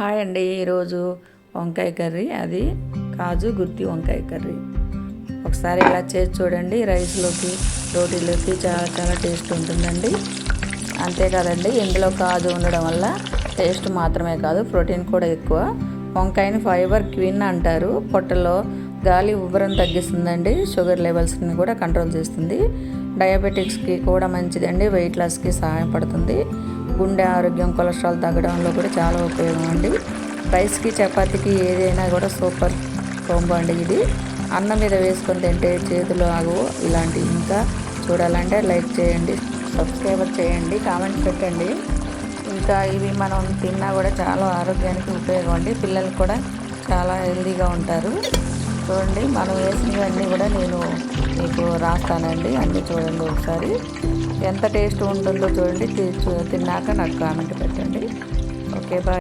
Hi అండి. ఈరోజు వంకాయ కర్రీ. అది కాజు గుత్తి వంకాయ కర్రీ. ఒకసారి ఇలా చేసి చూడండి. రైస్లోకి రోటీలోకి చాలా చాలా టేస్ట్ ఉంటుందండి. అంతేకాదండి ఇందులో కాజు ఉండడం వల్ల టేస్ట్ మాత్రమే కాదు ప్రోటీన్ కూడా ఎక్కువ. వంకాయని ఫైబర్ క్విన్ అంటారు. పొట్టలో గాలి ఉబ్బరం తగ్గిస్తుందండి. షుగర్ లెవెల్స్ని కూడా కంట్రోల్ చేస్తుంది. డయాబెటిక్స్కి కూడా మంచిదండి. వెయిట్ లాస్కి సహాయపడుతుంది గుండె ఆరోగ్యం కొలెస్ట్రాల్ తగ్గడంలో కూడా చాలా ఉపయోగం అండి. రైస్కి చపాతీకి ఏదైనా కూడా సూపర్ కోంబో అండి ఇది. అన్నం మీద వేసుకొని తింటే చేతులు ఆగు ఇలాంటి ఇంకా చూడాలంటే లైక్ చేయండి సబ్స్క్రైబర్ చేయండి కామెంట్ పెట్టండి. ఇంకా ఇవి మనం తిన్నా కూడా చాలా ఆరోగ్యానికి ఉపయోగం అండి. పిల్లలు కూడా చాలా హెల్దీగా ఉంటారు. చూడండి మనం వేసినవన్నీ కూడా నేను మీకు రాస్తానండి. అన్నీ చూడండి ఒకసారి. ఎంత టేస్ట్ ఉంటుందో చూడండి తిన్నాక నాకు కామెంట్ పెట్టండి. Okay bye.